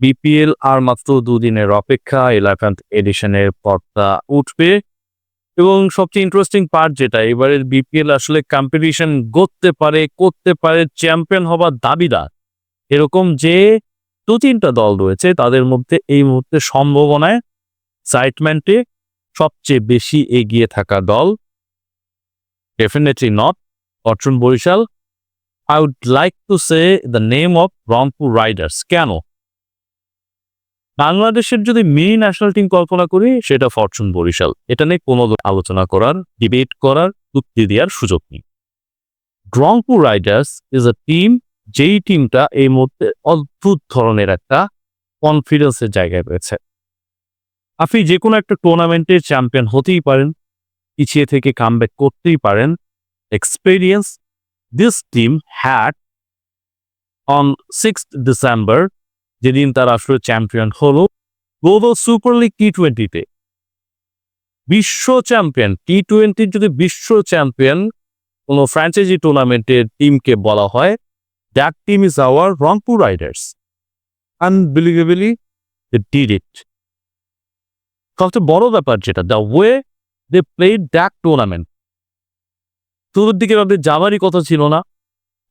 BPL আর মাত্র দুদিনের অপেক্ষা ইলেভেন্থ এডিশনের পর্দা উঠবে। এবং সবচেয়ে ইন্টারেস্টিং পার্ট যেটা, এবারের বিপিএল আসলে কম্পিটিশন করতে পারে করতে পারে চ্যাম্পিয়ন হবার দাবিদার। এরকম যে দু তিনটা দল রয়েছে, তাদের মধ্যে এই মুহূর্তে সম্ভাবনায় সাইটমেন্টে সবচেয়ে বেশি এগিয়ে থাকা দল। Definitely not Arjun Barishal. I would like to say the name of Rangpur riders কেন? বাংলাদেশের যদি মিনি ন্যাশনাল টিম কল্পনা করি, সেটা ফরচুন বরিশাল। এটা নিয়ে কোনো আলোচনা করার ডিবেট করার যুক্তি দেওয়ার সুযোগ নেই। Rangpur riders is a team যেই টিমটা এই মুহূর্তে অদ্ভুত ধরনের একটা কনফিডেন্সের জায়গায় রয়েছে। আপনি যে কোনো একটা টুর্নামেন্টের চ্যাম্পিয়ন হতেই পারেন, পিছিয়ে থেকে কামব্যাক করতেই পারেন। Experience this team had on six December যেদিন তারা আসলে চ্যাম্পিয়ন হলো গ্লোবাল সুপার লিগ টি টোয়েন্টিতে বিশ্ব চ্যাম্পিয়ন টি টোয়েন্টির যদি বিশ্ব চ্যাম্পিয়ন কোনো ফ্র্যাঞ্চাইজি টুর্নামেন্টের টিমকে বলা হয় that team is our Rangpur riders unbelievably did it সবচেয়ে বড় ব্যাপার যেটা the way they played that tournament শুরুর দিকে তাদের যাওয়ারই কথা ছিল না।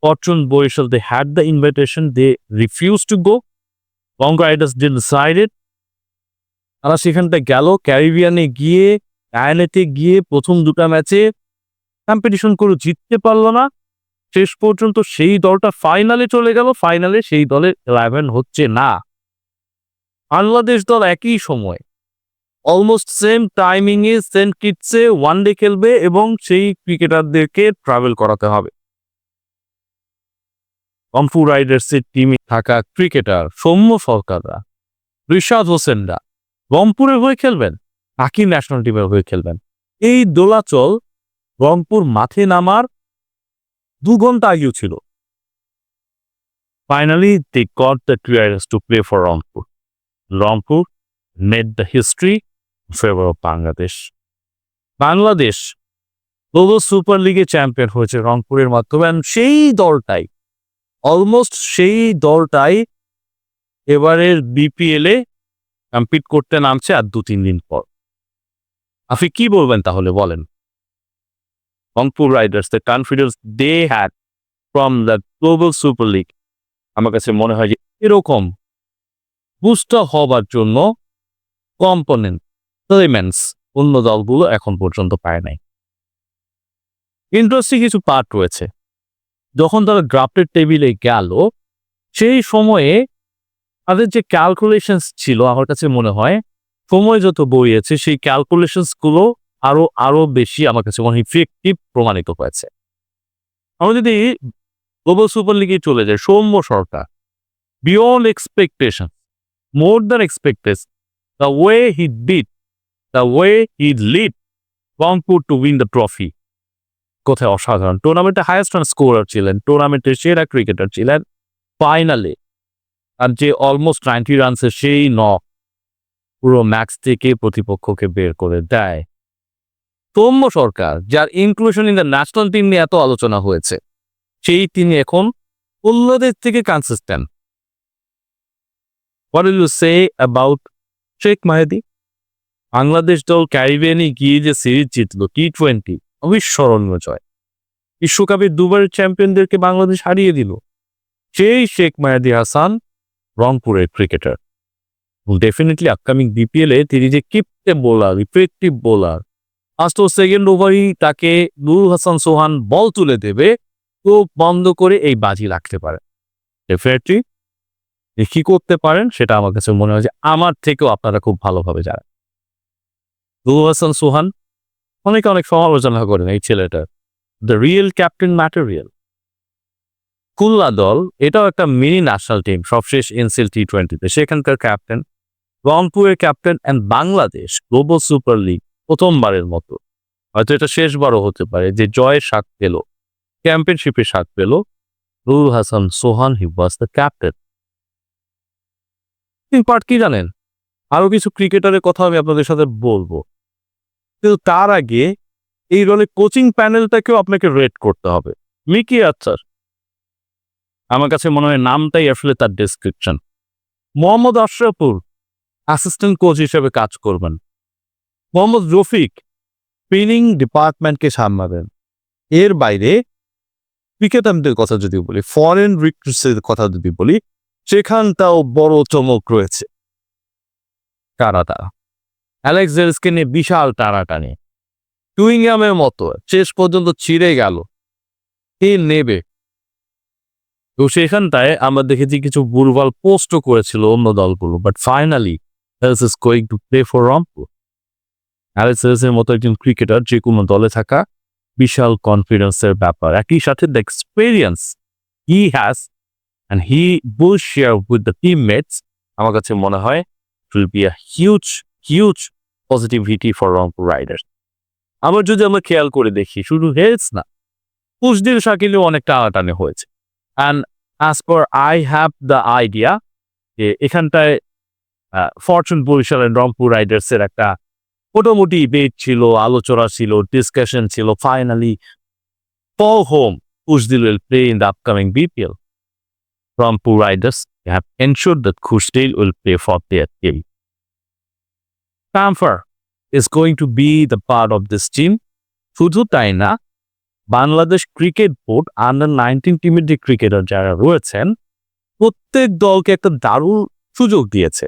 Fortune Barishal they had the invitation they refuse to go long riders did decided তারা সেখানটা গেল, ক্যারিবিয়ানে গিয়ে আয়ানেতে গিয়ে প্রথম দুটা ম্যাচে কম্পিটিশন করে জিততে পারল না। শেষ পর্যন্ত সেই দলটা ফাইনালে চলে গেল ফাইনালে সেই দলের ইলেভেন হচ্ছে না। বাংলাদেশ দল একই সময় অলমোস্ট সেম টাইমিং এ সেন্ট কিটসে ওয়ান ডে খেলবে এবং সেই ক্রিকেটারদেরকে ট্রাভেল করাতে হবে। রংপুর রাইডার্সের টিমে থাকা ক্রিকেটার সৌম্য সরকাররা। রিশাদ হোসেনরা রংপুরের হয়ে খেলবেন বাকি ন্যাশনাল টিমের হয়ে খেলবেন? এই দোলাচল রংপুর মাঠে নামার দু ঘণ্টা আগেও ছিল। Finally they got the clearance to play for Rangpur. Rangpur made the history favour of Bangladesh Bangladesh super লিগে চ্যাম্পিয়ন হয়েছে রংপুরের মাধ্যমে। সেই দলটাই অলমোস্ট সেই দলটাই এবারের বিপিএল কম্পিট করতে নামছে আর দু, তিন দিন পর। আপনি কি বলবেন তাহলে বলেন? Rangpur riders the confidence they had from the global super league আমার কাছে মনে হয় যে এরকম বুস্টার হবার জন্য কম্পোনেন্ট এলিমেন্টস অন্য দলগুলো এখন পর্যন্ত পায় নাই। ইন্টারেস্টিং কিছু পার্ট রয়েছে। যখন তারা ড্রাফটের টেবিলে গেল, সেই সময়ে তাদের যে ক্যালকুলেশনস ছিল, আমার কাছে মনে হয়, সময় যত বইয়েছে, সেই ক্যালকুলেশনসগুলো আরও আরও বেশি আমার কাছে মনে ইফেক্টিভ প্রমাণিত হয়েছে। আমরা যদি গ্লোবাল সুপার লিগে চলে যাই, Soumya Sarkar beyond expectation more than expectation the way he did the way he lead Rangpur to win the trophy কোথায় অসাধারণ। টুর্নামেন্টে হাইয়েস্ট রান স্কোরার ছিলেন টুর্নামেন্টের সেরা ক্রিকেটার ছিলেন ফাইনালে আর যে অলমোস্ট নাইনটি রানসের সেই ন পুরো ম্যাচ থেকে প্রতিপক্ষকে বের করে দেয়। সৌম্য সরকার, যার inclusion in the national team নিয়ে এত আলোচনা হয়েছে, সেই তিনি এখন অন্যদের থেকে consistent what you say about Sheikh Mahedi Bangladesh দল ক্যারিবিয়ানে গিয়ে যে সিরিজ জিতলো টি টোয়েন্টি অবিস্মরণীয় জয়। বিশ্বকাপের দুবারের চ্যাম্পিয়নদেরকে বাংলাদেশ হারিয়ে দিল। সেই শেখ মায়াদি হাসান, রংপুরের ক্রিকেটার। ডেফিনেটলি আপকামিং বিপিএল তিনি যে কিপটে বোলার ইফেক্টিভ বোলার ফার্স্ট ও সেকেন্ড ওভারই তাকে নুরুল হাসান সোহান বল তুলে দেবে তো বন্ধ করে এই বাজি রাখতে পারে। ডেফিনেটলি কি করতে পারেন সেটা আমার কাছে মনে হয় যে আমার থেকেও আপনারা খুব ভালোভাবে জানেন। নুরুল হাসান সোহান অনেকে অনেক সমালোচনা করেন এই ছেলেটার। দ্য রিয়েল ক্যাপ্টেন ম্যাটেরিয়াল কুল্লা দল, এটাও একটা মিনি ন্যাশনাল টিম সবশেষ এনসিএল টি টোয়েন্টিতে সেখানকার ক্যাপ্টেন রংপুরের captain and Bangladesh global super league প্রথমবারের মতো। হয়তো এটা শেষবারও হতে পারে যে জয়ের স্বাদ পেল চ্যাম্পিয়নশিপের স্বাদ পেল। Rule Hasan Sohan he was the captain part কি জানেন? আরও কিছু ক্রিকেটারের কথা আমি আপনাদের সাথে বলব। কিন্তু তার আগে এই রোলে কোচিং প্যানেলটাকেও আপনাকে রেট করতে হবে। মিকি আচ্ছার আমার কাছে মনে হয় নামটাই আসলে তার description Mohammad Ashraful assistant coach হিসেবে কাজ করবেন। মোহাম্মদ রফিক স্পিনিং ডিপার্টমেন্টকে সামলাবেন। এর বাইরে ক্রিকেটারদের কথা যদি বলি ফরেন রিক্রুটসের কথা যদি বলি, সেখানটাও বড় চমক রয়েছে। কারা তারা? অ্যালেক্সারসকে নিয়ে বিশাল টানাটানি। টুইংগামের মতো, শেষ পর্যন্ত ছিঁড়ে গেল। কে নেবে? তো সেখানটায় আমরা দেখেছি কিছু ভুলভাল পোস্টও করেছিল অন্য দলগুলো but finally Hales is going to play for Rangpur Alex হেলসের মতো একজন ক্রিকেটার যে কোনো দলে থাকা, বিশাল কনফিডেন্সের ব্যাপার। একই সাথে the experience he has and he will share with the teammates আমার কাছে মনে হয় will be a huge huge positivity for Rangpur riders আবার যদি আমরা খেয়াল করে দেখি, শুধু হেলস না পুষদিন শাকিলেও অনেক টানাটানি হয়েছে and as per I have the idea যে এখানটায় ফরচুন বরিশালের রংপুর রাইডার্সের একটা মোটামুটি বেট ছিল, আলোচনা ছিল ডিসকাশন ছিল ফাইনালি ফল হোম Kushdil will play in the upcoming BPL. Rampur Riders have ensured that Kushdil will play for their. Camphor is going to be the part of this team. শুধু তাই না, Bangladesh cricket board under nineteen টিমের যে cricketer যারা রয়েছেন, প্রত্যেক দলকে একটা দারুণ সুযোগ দিয়েছে।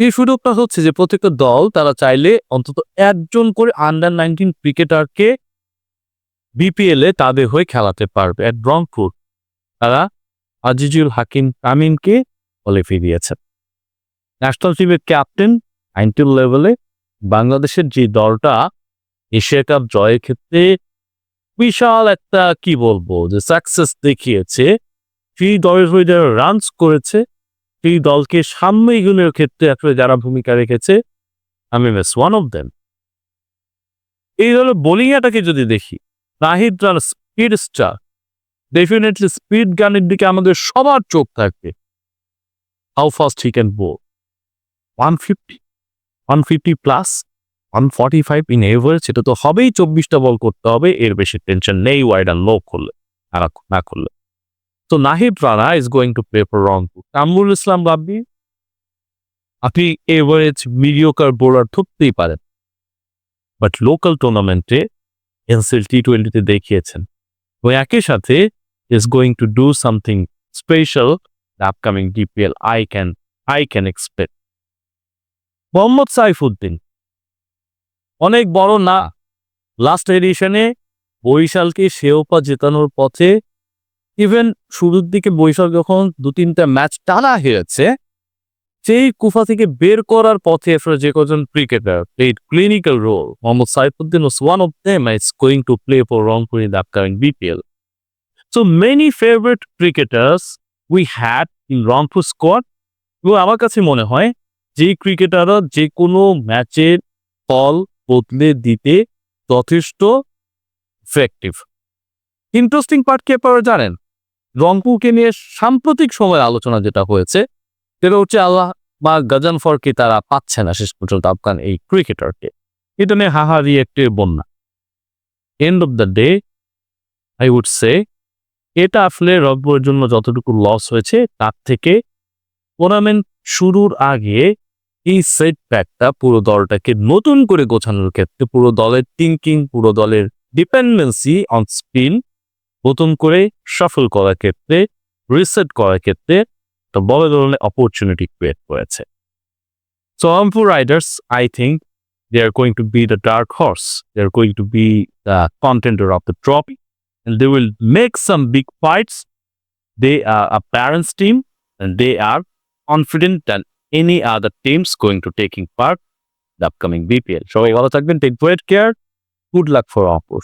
এই সুযোগটা হচ্ছে যে প্রত্যেকটা দল তারা চাইলে অন্তত একজন করে আন্ডার নাইনটিন ক্রিকেটারকে বিপিএল এ তাদের হয়ে খেলাতে পারবে। এট রংপুর তারা আজিজুল হাকিম আমিনকে বলে ফিরিয়েছে ন্যাশনাল টিমের ক্যাপ্টেন নাইনটিন লেভেলে বাংলাদেশের যে দলটা এশিয়া কাপ জয়ের ক্ষেত্রে বিশাল একটা কি বলব, যে সাকসেস দেখিয়েছে। সেই দলের হয়ে যারা রানস করেছে, সেই দলকে সামনে এগুলোর ক্ষেত্রে আসলে যারা ভূমিকা রেখেছে, আমি বেশ ওয়ান অফ দেম এই দলের বোলিং অ্যাটাকে যদি দেখি Nahid Rana speed star definitely speed গানের দিকে আমাদের সবার চোখ থাকবে। How fast he can bowl one fifty one fifty plus one forty five in average এটা তো হবেই চব্বিশটা বল করতে হবে, এর বেশি টেনশন নেই ওয়াইড আর লো করলে আর না করলে। তো Nahid Rana is going to play for Rangpur Kamrul Islam Rabbi, আপনি এভারেজ মিডিওকার বোলার ধরতেই পারেন বাট লোকাল টুর্নামেন্টে এনসিএল টি টোয়েন্টিতে দেখিয়েছেন। ও একই সাথে is going to do something special upcoming DPL I can I can expect Mohammad Saifuddin অনেক বড় না লাস্ট এডিশনে বরিশালকে শিরোপা জেতানোর পথে ইভেন শুরুর দিকে বরিশাল যখন দু তিনটা ম্যাচ টানা হেরেছে, সেই কুফা থেকে বের করার পথে যে কজন cricketer played clinical role Mohammad Saifuddin was one of them is going to play for Rangpur in the upcoming BPL. So, many favorite cricketers we had in Rangpur squad, এবং আমার কাছে মনে হয় যে ক্রিকেটাররা যে কোনো ম্যাচের ফল বদলে দিতে যথেষ্ট ইফেক্টিভ ইন্টারেস্টিং পার্ট কি আপনারা জানেন? রংপুরকে নিয়ে সাম্প্রতিক সময় আলোচনা যেটা হয়েছে, সেটা হচ্ছে আল্লাহ বা গাজানফরকে তারা পাচ্ছে না শেষ পর্যন্ত আফগান এই ক্রিকেটারকে। এটা নিয়ে হাহারি একটি বন্যা। End of the day I would say এটা আসলে রংপুরের জন্য যতটুকু লস হয়েছে, তার থেকে টুর্নামেন্ট শুরুর আগে এই সেট পুরো দলটাকে নতুন করে গোছানোর ক্ষেত্রে পুরো দলের থিঙ্কিং পুরো দলের ডিপেন্ডেন্সি অন স্পিন নতুন করে সফল করার ক্ষেত্রে রিসেট করার ক্ষেত্রে একটা বড় ধরনের অপরচুনিটি ক্রিয়েট করেছে so Rangpur Riders I think they are going to be the dark horse. They're going to be the contender of the trophy. And they will make some big fights. They are a parents team and they are confident than any other teams going to taking part the upcoming BPL. সবাই ভালো থাকবেন take great care good luck for অপর